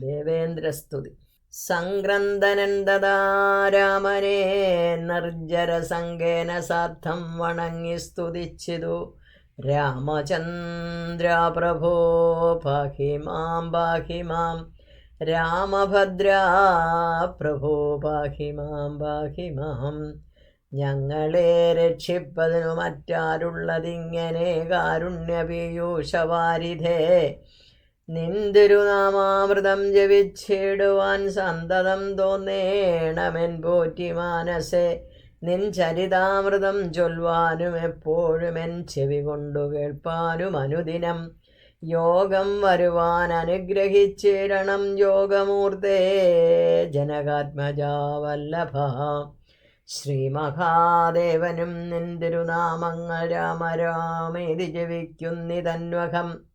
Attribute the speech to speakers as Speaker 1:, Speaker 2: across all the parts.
Speaker 1: ദേവേന്ദ്രസ്തുതി സംഗ്രന്ഥനൻ തഥാ രാമനെ സാധം വണങ്ങി സ്തുതിച്ചിതു. രാമചന്ദ്ര പ്രഭോ പാഹി മാം പാഹി മാം. രാമഭദ്ര പ്രഭോ പാഹി മാം പാഹി മാം. ഞങ്ങളെ രക്ഷിപ്പതിനു മറ്റാരുള്ളതിങ്ങനെ കാരുണ്യപീയൂഷവാരിധേ. നിന്തിരുനാമാമൃതം ജപിച്ചിടുവാൻ സന്തതം തോന്നേണമെൻ പോറ്റി മാനസേ. നിൻ ചരിതാമൃതം ചൊൽവാനും എപ്പോഴും എൻ ചെവി കൊണ്ടു കേൾപ്പാനും അനുദിനം. യോഗം വരുവാൻ അനുഗ്രഹിച്ചിരണം യോഗമൂർത്തേ. ജനകാത്മജാവല്ലഭ. ശ്രീമഹാദേവനും നിന്തിരുനാമങ്ങൾ രാമരാമേതി ജവിക്കുന്നിതന്വഹം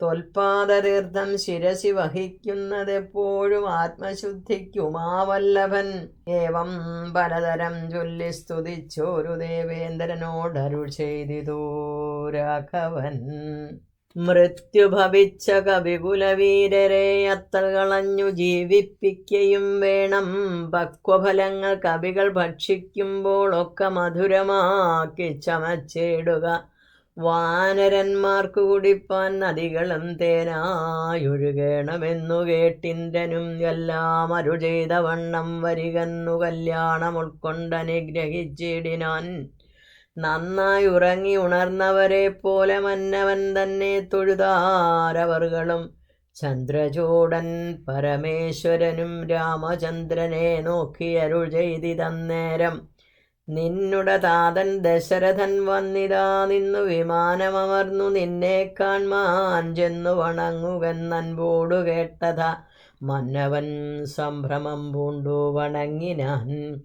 Speaker 1: ത്വൽപാദതീർത്ഥം ശിരസി വഹിക്കുന്നതെപ്പോഴും ആത്മശുദ്ധിക്കുമാവല്ലഭൻ ഏവം പലതരം ചൊല്ലി സ്തുതിച്ചോരു ദേവേന്ദ്രനോടരുൾ ചെയ്തിതു രാഘവൻ. മൃത്യുഭവിച്ച കവികുലവീരരെ അത്തൽ കളഞ്ഞു ജീവിപ്പിക്കുകയും വേണം. പക്വഫലങ്ങൾ കവികൾ ഭക്ഷിക്കുമ്പോഴൊക്കെ മധുരമാക്കി ചമച്ചിടുക. വാനരന്മാർക്കു കുടിപ്പാൻ നദികളും തേനായൊഴുകണമെന്നു കേട്ടിന്ദ്രനും എല്ലാം അരു ചെയ്ത വണ്ണം വരികന്നു കല്യാണം ഉൾക്കൊണ്ടനുഗ്രഹിച്ചിടിനാൻ നന്നായി ഉറങ്ങി ഉണർന്നവരെ പോലെ മന്നവൻ തന്നെ തൊഴുതാരവറുകളും. ചന്ദ്രചൂടൻ പരമേശ്വരനും രാമചന്ദ്രനെ നോക്കിയരുൾ ചെയ്തിതന്നേരം നിന്നുടെ താതൻ ദശരഥൻ വന്നിതാ നിന്നു വിമാനമർന്നു നിന്നെ കാൺമാൻ ചെന്നു വണങ്ങുകെന്നൻപോടു കേട്ടത. മന്നവൻ സംഭ്രമം പൂണ്ടു വണങ്ങിനാൻ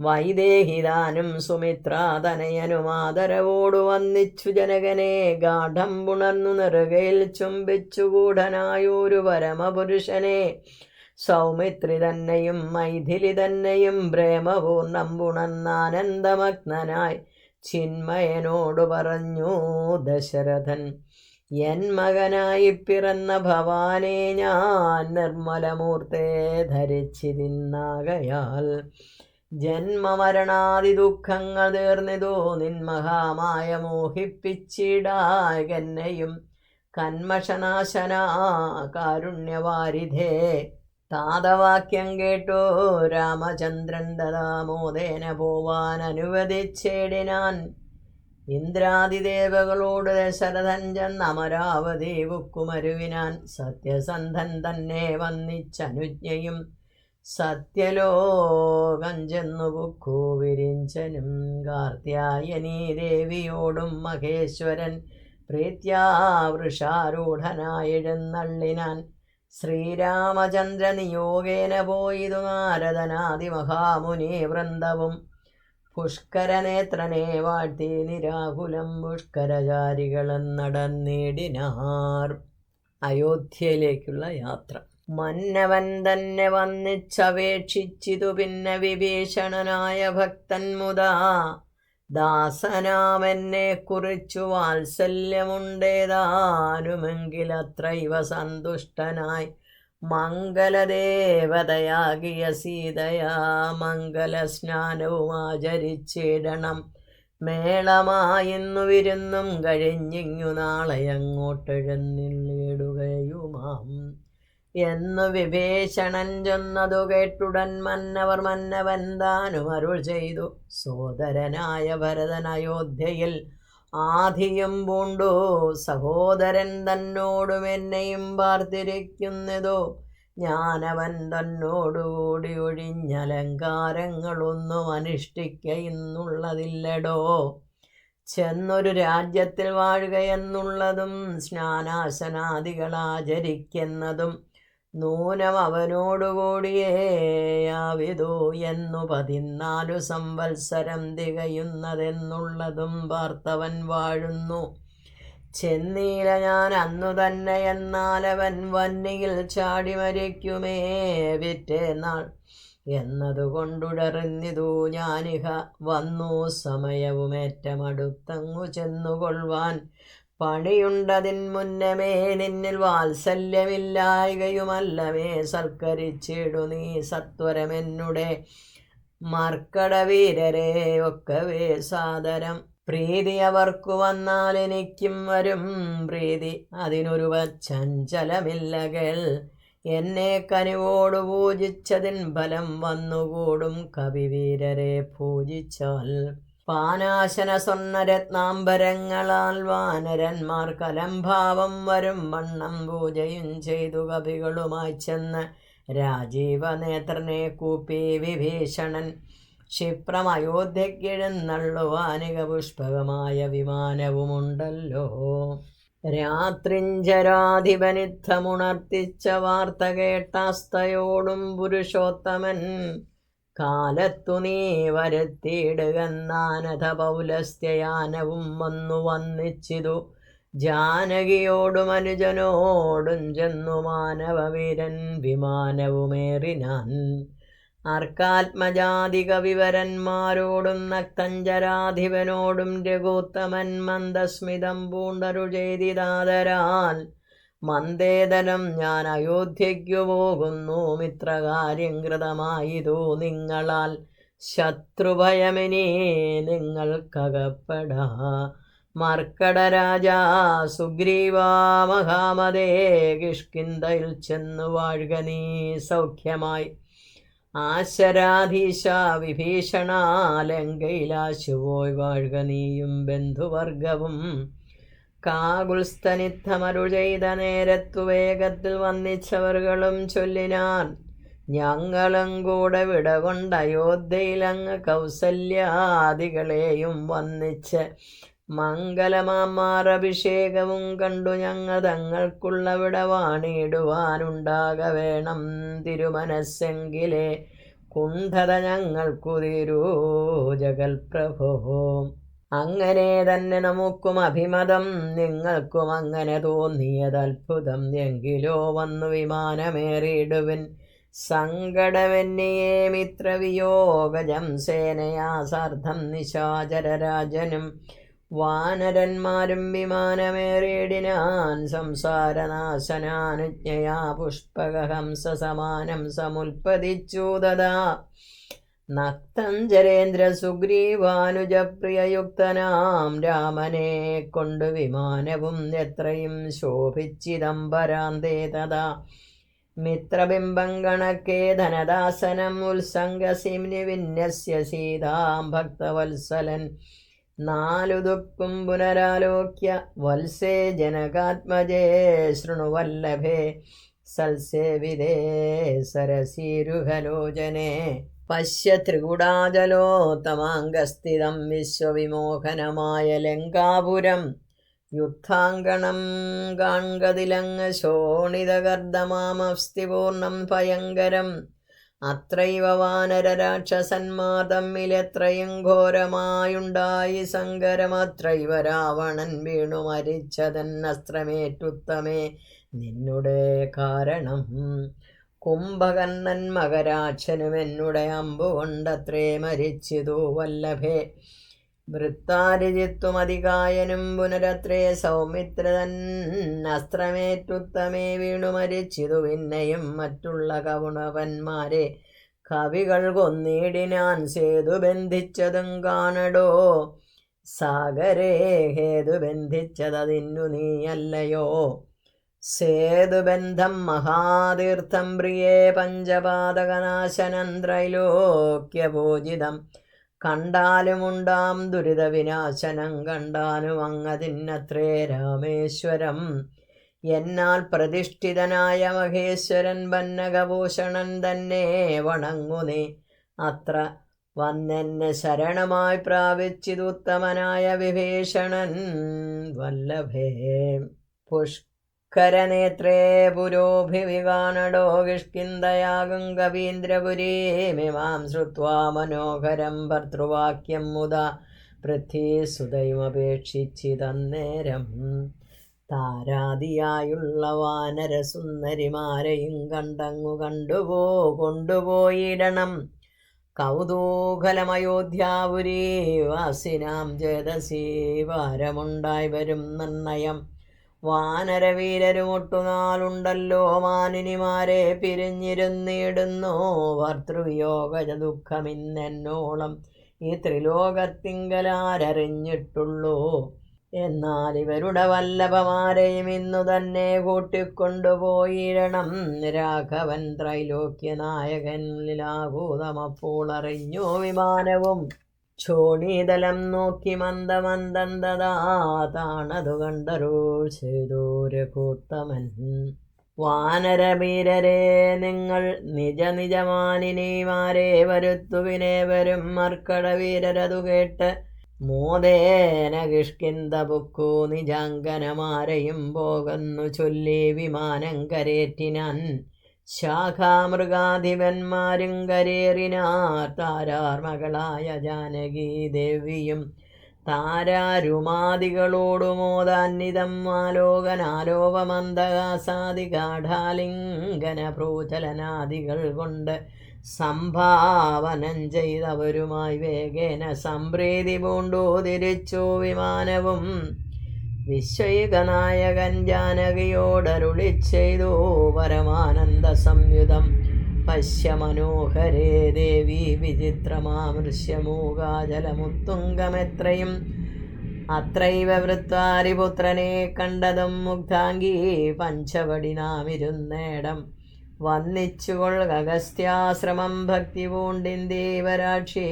Speaker 1: വൈദേഹിതാനും സുമിത്രാതനയനും ആദരവോടു വന്നിച്ചു ജനകനെ. ഗാഠം പുണർന്നു നെറുകയിൽ ചുംബിച്ചു ഗൂഢനായൊരു പരമപുരുഷനെ. സൗമിത്രി തന്നെയും മൈഥിലി തന്നെയും പ്രേമപൂർണം പുണർന്നാനന്ദമഗ്നനായി ചിന്മയനോട് പറഞ്ഞു ദശരഥൻ എൻ മകനായി പിറന്ന ഭവാനെ ഞാൻ നിർമ്മലമൂർത്തെ ധരിച്ചിരുന്നാകയാൽ. ജന്മമരണാദി ദുഃഖങ്ങൾ തീർന്നിതോ നിന്മഹാമായ മോഹിപ്പിച്ചിടാകെന്നെയും കന്മഷനാശന കാരുണ്യവാരിധേ താതവാക്യം കേട്ടോ. രാമചന്ദ്രൻ ദദാമോദേന പോവാൻ അനുവദിച്ചേടിനാൻ. ഇന്ദ്രാദിദേവകളോട് ദശരഥൻ ചെന്ന അമരാവതി ബുക്കുമരുവിനാൻ സത്യസന്ധൻ തന്നെ വന്നിച്ചനുജ്ഞയും സത്യലോകം ചെന്നു ബുക്കു വിരിഞ്ചനും കാർത്യായനീ ദേവിയോടും മഹേശ്വരൻ പ്രീത്യാ വൃഷാരൂഢനായെഴുന്നള്ളിനാൻ ശ്രീരാമചന്ദ്ര നിയോഗേന പോയിതു നാരദനാദി മഹാമുനി വൃന്ദവും. പുഷ്കരനേത്രനെ വാഴ്ത്തി നിരാകുലം പുഷ്കരചാരികളും നടന്നിടിനാർ അയോധ്യയിലേക്കുള്ള യാത്ര. മന്നവൻ തന്നെ വന്നിച്ചപേക്ഷിച്ചിതു പിന്നെ വിഭീഷണനായ ഭക്തൻ മുതാ. ദാസനാമെന്നെ കുറിച്ചു വാത്സല്യമുണ്ടേതാനുമെങ്കിലത്രൈവ സന്തുഷ്ടനായി മംഗലദേവതയാകിയ സീതയാ മംഗലസ്നാനവും ആചരിച്ചിടണം മേളമായിന്നു വിരുന്നും കഴിഞ്ഞിങ്ങു നാളെ അങ്ങോട്ടെഴുന്നില്ലിടുകയുമാം എന്നു വിഭീഷണൻ ചെന്നതു കേട്ടുടൻ മന്നവർ മന്നവൻ താനും അരുൾ ചെയ്തു. സോദരനായ ഭരതൻ അയോധ്യയിൽ ആധിയും പൂണ്ടു. സഹോദരൻ തന്നോടും എന്നെയും പാർത്തിരിക്കുന്നതോ. ഞാനവൻ തന്നോടുകൂടി ഒഴിഞ്ഞലങ്കാരങ്ങളൊന്നും അനുഷ്ഠിക്കയെന്നുള്ളതില്ലടോ. ചെന്നൊരു രാജ്യത്തിൽ വാഴുകയെന്നുള്ളതും സ്നാനാശനാദികളാചരിക്കുന്നതും നൂനം അവനോടുകൂടിയേയാവിതു എന്നു പതിനാലു സംവത്സരം തികയുന്നതെന്നുള്ളതും വാർത്തവൻ വാഴുന്നു. ചെന്നീല ഞാൻ അന്നു തന്നെ എന്നാലവൻ വന്നിയിൽ ചാടി മരിക്കുമേ വിറ്റേനാൾ എന്നതുകൊണ്ടുടറിഞ്ഞിതു ഞാനിഹ വന്നു സമയവുമേറ്റമടുത്തങ്ങു ചെന്നുകൊള്ളുവാൻ. പണിയുണ്ടതിൻ മുന്നമേ നിന്നിൽ വാത്സല്യമില്ലായകയുമല്ലമേ. സർക്കരിച്ചിടു നീ സത്വരമെന്നുടെ മർക്കടവീരരെ ഒക്കവേ സാദരം. പ്രീതി അവർക്കു വന്നാൽ എനിക്കും വരും. പ്രീതി അതിനൊരു ചഞ്ചലമില്ലകൾ എന്നെ കനിവോട് പൂജിച്ചതിൻ ഫലം വന്നുകൂടും കവിവീരരെ പൂജിച്ചാൽ. പാനാശന സ്വർണരത്നാംബരങ്ങളാൽ വാനരന്മാർ കലംഭാവം വരും. വണ്ണം പൂജയും ചെയ്തു കവികളുമായി ചെന്ന് രാജീവ നേത്രനെ കൂപ്പി വിഭീഷണൻ ക്ഷിപ്രം അയോധ്യക്കെഴുന്നള്ളുവാനിക പുഷ്പകമായ വിമാനവുമുണ്ടല്ലോ. രാത്രിഞ്ചരാധിപനിത്തമുണർത്തിച്ച വാർത്ത കേട്ടാസ്തയോടും പുരുഷോത്തമൻ കാലത്തു നീ വരത്തിയിടുകന്നാനഥ പൗലസ്ത്യയാനവും വന്നു വന്നിച്ചിതു. ജാനകിയോടും അനുജനോടും ചെന്നു മാനവവീരൻ വിമാനവുമേറിനാൻ അർക്കാത്മജാതിക വിവരന്മാരോടും നക്തഞ്ചരാധിപനോടും രഘുത്തമൻ മന്ദസ്മിതം പൂണ്ടരു ചെയ്തിതാതരാൽ മന്ദേതരം ഞാൻ അയോധ്യയ്ക്കു പോകുന്നു. മിത്രകാര്യം കൃതമായിതു നിങ്ങളാൽ. ശത്രുഭയമിനേ നിങ്ങൾക്കകപ്പെടാ. മർക്കടരാജ സുഗ്രീവാ മഹാമതേ കിഷ്കിന്തയിൽ ചെന്നു വാഴുക നീ സൗഖ്യമായി. ആശരാധീശ വിഭീഷണാലങ്കയിലാശുപോയി വാഴുക നീയും ബന്ധുവർഗവും. കാകുൽസ്തനിത്തമരു ചെയ്ത നേരത്തു വേഗത്തിൽ വന്നിച്ചവർകളും ചൊല്ലിനാൻ. ഞങ്ങളും കൂടെ വിടകൊണ്ട് അയോധ്യയിലങ്ങ് കൗസല്യാദികളെയും വന്നിച്ച് മംഗലമാമാർ അഭിഷേകവും കണ്ടു. ഞങ്ങൾ തങ്ങൾക്കുള്ള വിടവാണിടുവാനുണ്ടാക വേണം തിരുമനസ്സെങ്കിലേ. കുണ്ഠത ഞങ്ങൾക്കുതിരൂ ജഗൽപ്രഭോ. അങ്ങനെ തന്നെ നമുക്കും അഭിമതം. നിങ്ങൾക്കും അങ്ങനെ തോന്നിയത് അത്ഭുതം. എങ്കിലോ വന്നു വിമാനമേറിയിടുവിൻ. സങ്കടമെന്നിയേ മിത്രവിയോഗജം. സേനയാ സാർദ്ധം നിശാചരരാജനും. വാനരന്മാരും വിമാനമേറിയിടിനാൻ. സംസാരനാശനാനുജ്ഞയാ പുഷ്പകഹംസ സമാനം സമുൽപ്പതിച്ചു നക്തഞ്ചരേന്ദ്ര സുഗ്രീവാനുജപ്രിയയുക്തനാം രാമനെ കൊണ്ടു വിമാനവും എത്രയും ശോഭിച്ചിദംബരാന്തേ തഥാ. മിത്രബിംബം കണക്കെ ധനദാസനം ഉത്സംഗസിംനി വിന്യസ്യ സീതാം ഭക്തവത്സലൻ. നാലു ദുഃഖും പുനരാലോക്യ വത്സേ ജനകാത്മജേ ശൃണുവല്ലഭേ സൽസേവിതേ സരസീരുഹലോചനെ. പശ്യ ത്രികുടാചലോത്തമാംഗസ്ഥിതം വിശ്വവിമോഹനമായ ലങ്കാപുരം. യുദ്ധാങ്കണം കാൺകതിലങ്ങ് ശോണിതകർദ്ദമാമസ്തിപൂർണം ഭയങ്കരം. അത്രൈവ വാനരരാക്ഷസന്മാർ തമ്മിലെത്രയും ഘോരമായുണ്ടായി. സങ്കരമത്രൈവ രാവണൻ വീണു മരിച്ചതന്നസ്ത്രമേറ്റുത്തമേ. നിന്നുടെ കാരണം കുംഭകർണൻ മകരാക്ഷനും എന്നുടെ അമ്പുകൊണ്ടത്രേ മരിച്ചിതു വല്ലഭേ. വൃത്താരിജിത്വമതികായനും പുനരത്രേ സൗമിത്രതൻ അസ്ത്രമേറ്റുത്തമേ വീണു മരിച്ചിതു പിന്നെയും മറ്റുള്ള കവുണവന്മാരെ കവികൾ കൊന്നിടിനാൻ സേതു ബന്ധിച്ചതും കാണടോ. സാഗരേ ഹേതു ബന്ധിച്ചതതിന്നു നീയല്ലയോ. സേതുബന്ധം മഹാതീർത്ഥം പ്രിയേ പഞ്ചപാതകനാശനം ത്രൈലോക്യപൂജിതം കണ്ടാലുമുണ്ടാം ദുരിതവിനാശനം കണ്ടാലും അങ്ങതിന്നത്രേ രാമേശ്വരം. എന്നാൽ പ്രതിഷ്ഠിതനായ മഹേശ്വരൻ ഭന്നകഭൂഷണൻ തന്നെ വണങ്ങുനേ അത്ര വന്നെന്നെ ശരണമായി പ്രാപിച്ചിതുത്തമനായ വിഭീഷണൻ വല്ലഭേ. പുഷ്കരനേത്രേ പുരോഭിവിവാനടോ കിഷ്കിന്തയാകും കവീന്ദ്രപുരീമിമാം ശ്രുത്വാ മനോഹരം ഭർത്തൃവാക്യം മുത പൃഥ്വീ സുതയുമപേക്ഷിച്ചിതന്നേരം താരാതിയായുള്ള വാനരസുന്ദരിമാരെയും കണ്ടങ്ങു കണ്ടുപോ കൊണ്ടുപോയിടണം. കൗതൂഹലമയോധ്യാപുരീ വാസിനാം ചേതസി വാരമുണ്ടായി വരും നിർണയം. വാനരവീരരുമൊട്ടുനാളുണ്ടല്ലോ മാനിനിമാരെ പിരിഞ്ഞിരുന്നിടുന്നു. ഭർത്തൃവിയോഗജ ദുഃഖമിന്നെന്നോളം ഈ ത്രിലോകത്തിങ്കലാരറിഞ്ഞിട്ടുള്ളൂ. എന്നാൽ ഇവരുടെ വല്ലഭമാരെയും ഇന്നു തന്നെ കൂട്ടിക്കൊണ്ടുപോയിരണം. രാഘവൻ ത്രൈലോക്യനായകനിലാഭൂതമപ്പോൾ അറിഞ്ഞു വിമാനവും ചോണീതലം നോക്കി മന്ദമന്ദന്തതാ താണതു കണ്ടരു ചെയ്തു രഘുത്തമൻ വാനരവീരരെ നിങ്ങൾ നിജ നിജമാനിനിമാരെ വരുത്തുവിനെ വരും മർക്കടവീരരതു കേട്ട് മോദേന കിഷ്കിന്ത പുക്കു നിജാങ്കനമാരെയും പോകുന്നു ചൊല്ലി വിമാനം കരേറ്റിനാൻ ശാഖാമൃഗാധിപന്മാരും കരേറിനാർ താരാർമകളായ ജാനകി ദേവിയും ഗാഠാലിംഗന പ്രോചലനാദികൾ കൊണ്ട് സംഭാവനം ചെയ്തവരുമായി വേഗേന സംപ്രീതി പൂണ്ടു തിരിച്ചു വിമാനവും വിശ്വൈകനായകൻ ജാനകിയോടരുളി ചെയ്തു പരമാനന്ദ സംയുതം. പശ്യ മനോഹരേ ദേവി വിചിത്രമാമൃശ്യമൂകാജലമുത്തുങ്കമെത്രയും അത്രൈവ വൃത്താരിപുത്രനെ കണ്ടതും മുഗ്ധാംഗി പഞ്ചവടി നാമിരുന്നേടം. ഭക്തി ഭക്തി ദേവരാക്ഷി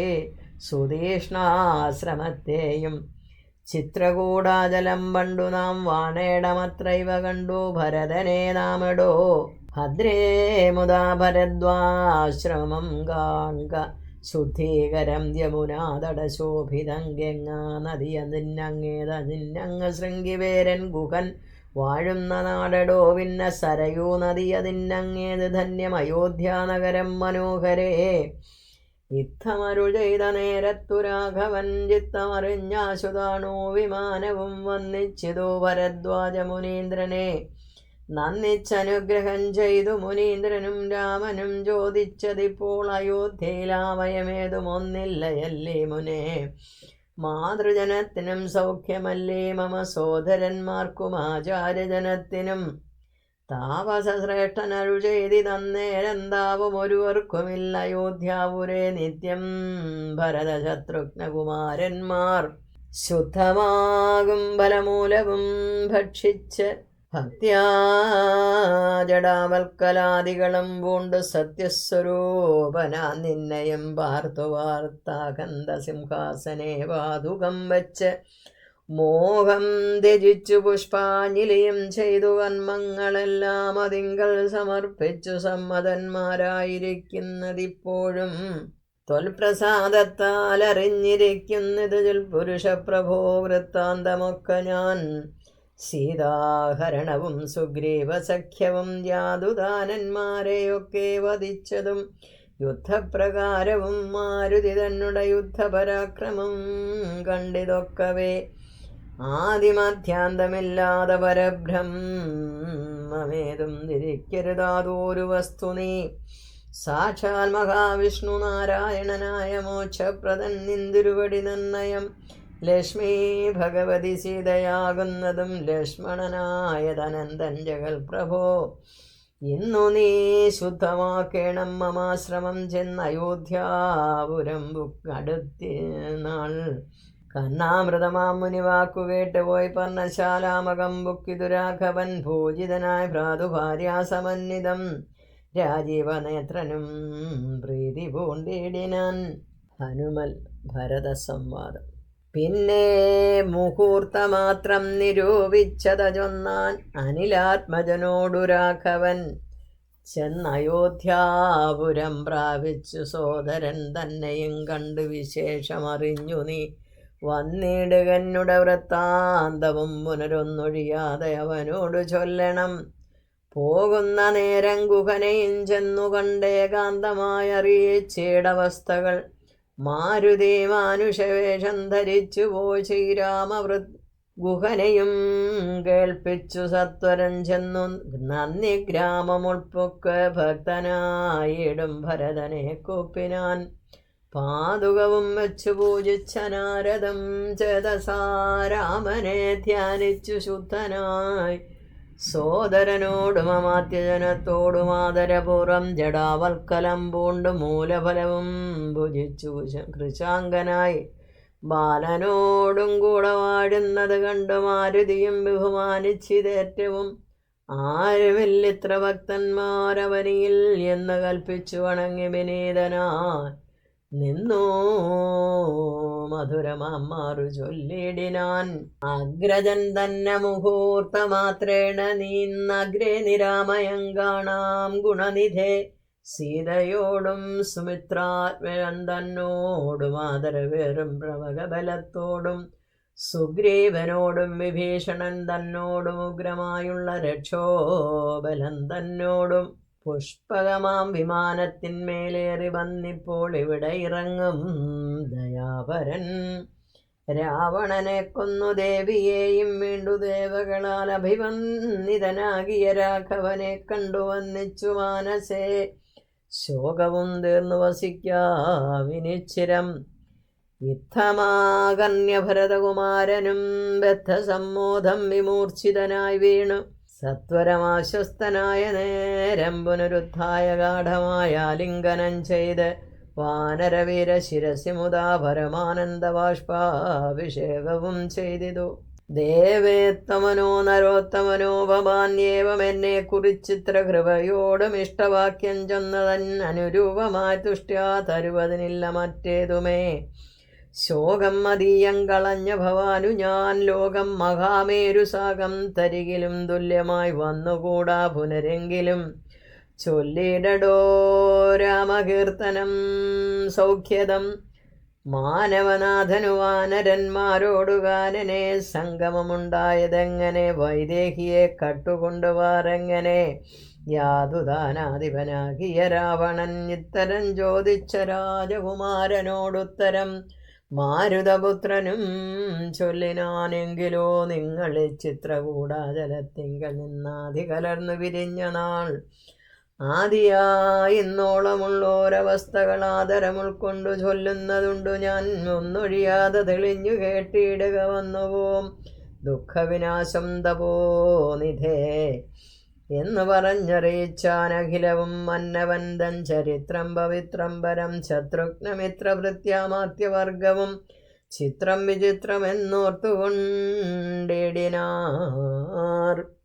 Speaker 1: സുതീഷ്ണാശ്രമത്തെയും. ചിത്രകൂടാജലം പണ്ടു നാം വാണേടമത്രൈവ കണ്ടു. ഭരതനെ നാമിടോ ഭദ്രേ മുതാ ഭരദ്വാശ്രമം കാൺക ശുദ്ധീകരം യമുനാതടശോഭിതം ഗംഗാ നദിയ നിന്നങ്ങേത നിന്നങ്ങ് ശൃംഗിവേരൻ ഗുഹൻ. വാഴുന്ന നാടടോ പിന്നെ സരയൂ നദിയ നിന്നങ്ങേത് ധന്യം അയോധ്യാനഗരം മനോഹരേ. യുദ്ധമരു ചെയ്ത നേരത്തു രാഘവൻ ചിത്തമറിഞ്ഞാശുതാണോ വിമാനവും വന്നിച്ചിതു ഭരദ്വാജ മുനീന്ദ്രനെ നന്ദിച്ചനുഗ്രഹം ചെയ്തു മുനീന്ദ്രനും രാമനും ചോദിച്ചതിപ്പോൾ അയോധ്യയിലാമയമേതും ഒന്നില്ലയല്ലേ മുനെ. മാതൃജനത്തിനും സൗഖ്യമല്ലേ മമ സോദരന്മാർക്കും ആചാര്യജനത്തിനും താപസശ്രേഷ്ഠനരു ചെയ്തി തന്നേരന്താവും ഒരുവർക്കുമില്ല അയോധ്യാപുരേ നിത്യം ഭരതശത്രുഘ്നകുമാരന്മാർ. ശുദ്ധമാകും ഫലമൂലവും ഭക്ഷിച്ച് ഭക്തിയാജടാവൽക്കലാദികളും പൂണ്ട് സത്യസ്വരൂപനാ നിന്നയം പാർത്തു വാർത്താകന്ത സിംഹാസനെ വാതുകം വച്ച് മോഹം ത്യജിച്ചു പുഷ്പാഞ്ജലിയും ചെയ്തു വന്മങ്ങളെല്ലാം അതിങ്കൽ സമർപ്പിച്ചു സമ്മതന്മാരായിരിക്കുന്നതിപ്പോഴും. തൊൽപ്രസാദത്താൽ അറിഞ്ഞിരിക്കുന്നത് പുരുഷപ്രഭോ വൃത്താന്തമൊക്കെ ഞാൻ. സീതാഹരണവും സുഗ്രീവസഖ്യവും യാതുദാനന്മാരെയൊക്കെ വധിച്ചതും യുദ്ധപ്രകാരവും മാരുതി തന്നുട യുദ്ധപരാക്രമം കണ്ടിതൊക്കവേ. ആദിമധ്യാന്തമില്ലാതെ പരബ്രഹ്മമേതും തിരിക്കരുതാതോരു വസ്തു നീ. സാക്ഷാൽ മഹാവിഷ്ണു നാരായണനായ മോക്ഷപ്രദൻ നിന്തിരുവടി നിർണയം. ലക്ഷ്മി ഭഗവതി സീതയാകുന്നതും ലക്ഷ്മണനായ ധനന്തൻ ജഗൽ പ്രഭോ ഇന്നു നീ ശുദ്ധമാക്കേണം മമാശ്രമം ചെന്ന് അയോധ്യാപുരം അടുത്ത നാൾ കർണാമൃതമാം മുനി വാക്കുകേട്ട് പോയി പർണശാലാമകം ബുക്കിതു രാഘവൻ ഭൂജിതനായ ഭ്രാതുഭാര്യാസമന്വിതം രാജീവനേത്രനും പ്രീതി പൂണ്ടിടിനാൻ ഹനുമൽ ഭരത സംവാദം പിന്നെ മുഹൂർത്തമാത്രം നിരൂപിച്ചതജൊന്നാൻ അനിലാത്മജനോടു രാഘവൻ ചെന്നയോധ്യാപുരം പ്രാപിച്ചു സോദരൻ തന്നെയും കണ്ടു വിശേഷമറിഞ്ഞു നീ. വന്നിടുകന്നുടെ വൃത്താന്തവും പുനരൊന്നൊഴിയാതെ അവനോട് ചൊല്ലണം. പോകുന്ന നേരം ഗുഹനയും ചെന്നു കണ്ടേകാന്തമായി അറിയിച്ചേടവസ്ഥകൾ മാരുതി മാനുഷവേഷം ധരിച്ചു പോയി ശ്രീരാമവൃ ഗുഹനയും കേൾപ്പിച്ചു സത്വരം ചെന്നു. നന്ദി ഗ്രാമമുൾപ്പൊക്ക് ഭക്തനായിടും ഭരതനെ കൂപ്പിനാൻ. പാതുകവും വെച്ചു പൂജിച്ച നാരദം ചേതസാ രാമനെ ധ്യാനിച്ചു ശുദ്ധനായി. സോദരനോടും അമാത്യജനത്തോടും ആദരപൂർവം ജടാവൽക്കലം പൂണ്ട് മൂലഫലവും ഭുജിച്ചു കൃശാങ്കനായി. ബാലനോടും കൂടെ വാഴുന്നത് കണ്ടു മാരുതിയും ബഹുമാനിച്ചിതേറ്റവും ആരുമില്ലിത്ര ഭക്തന്മാരവനിയിൽ എന്ന് കൽപ്പിച്ചു വണങ്ങി വിനീതനായി. നിന്നു? മധുരമാറു ചൊല്ലിടിനാൻ. അഗ്രജൻ തന്നെ മുഹൂർത്ത മാത്രേണ നീന്നഗ്രേ നിരാമയം കാണാം ഗുണനിധേ. സീതയോടും സുമിത്രാത്മജൻ തന്നോടും ആദരവേറും പ്രവകബലത്തോടും സുഗ്രീവനോടും വിഭീഷണൻ തന്നോടും ഉഗ്രമായുള്ള രക്ഷോബലം തന്നോടും പുഷ്പകമാം വിമാനത്തിന്മേലേറി വന്നിപ്പോൾ ഇവിടെ ഇറങ്ങും ദയാപരൻ രാവണനെ കൊന്നു ദേവിയെയും വീണ്ടു ദേവകളാൽ അഭിവന്ദിതനാകിയ രാഘവനെ കണ്ടു വന്നിച്ചു മാനസേ. ശോകവും തീർന്നു വസിക്കാവിനിച്ചിരം യുദ്ധമാകന്യഭരതകുമാരനും ബദ്ധസമ്മോധം വിമൂർച്ഛിതനായി വീണു. സത്വരമാശ്വസ്തനായ നേരം പുനരുദ്ധായ ഗാഠമായ ലിംഗനം ചെയ്ത് വാനരവീര ശിരസിമുതാ പരമാനന്ദബാഷ്പാഭിഷേകവും ചെയ്തിതു. ദേവേത്തമനോ നരോത്തമനോ ഭവാന്യേവമെന്നെ കുറിച്ചിത്ര കൃപയോടും ഇഷ്ടവാക്യം ചെന്നതൻ അനുരൂപമായി തുഷ്ട്യാ തരുവതിനില്ല മറ്റേതുമേ. ശോകം മതീയം കളഞ്ഞ ഭവാനു ഞാൻ ലോകം മഹാമേരുസാകം തരികിലും തുല്യമായി വന്നുകൂടാ പുനരെങ്കിലും. ചൊല്ലിടടോ രാമകീർത്തനം സൗഖ്യതം. മാനവനാഥനു വാനരന്മാരോടുകാരനെ സംഗമമുണ്ടായതെങ്ങനെ? വൈദേഹിയെ കട്ടുകൊണ്ടുവാറെങ്ങനെ യാതുദാനാധിപനാകിയ രാവണൻ ഇത്തരം ചോദിച്ച രാജകുമാരനോടുത്തരം മാരുതപുത്രനും ചൊല്ലിനാനെങ്കിലോ നിങ്ങൾ ചിത്രകൂടാചലത്തിങ്കൽ നിന്നാതി കലർന്നു വിരിഞ്ഞ നാൾ. ആദിയായിന്നോളമുള്ളോരവസ്ഥകൾ ആദരം ഉൾക്കൊണ്ടു ചൊല്ലുന്നതുണ്ടു ഞാൻ. ഒന്നൊഴിയാതെ തെളിഞ്ഞു കേട്ടിടുക വന്നുപോം. ദുഃഖവിനാശം തപോനിധേ എന്ന് പറഞ്ഞറിയിച്ചാനഖിലവും മന്നവന്തൻ ചരിത്രം പവിത്രം പരം ശത്രുഘ്നമിത്രഭൃത്യാമാത്യവർഗവും ചിത്രം വിചിത്രമെന്നോർത്തുകൊണ്ടിടിനാർ.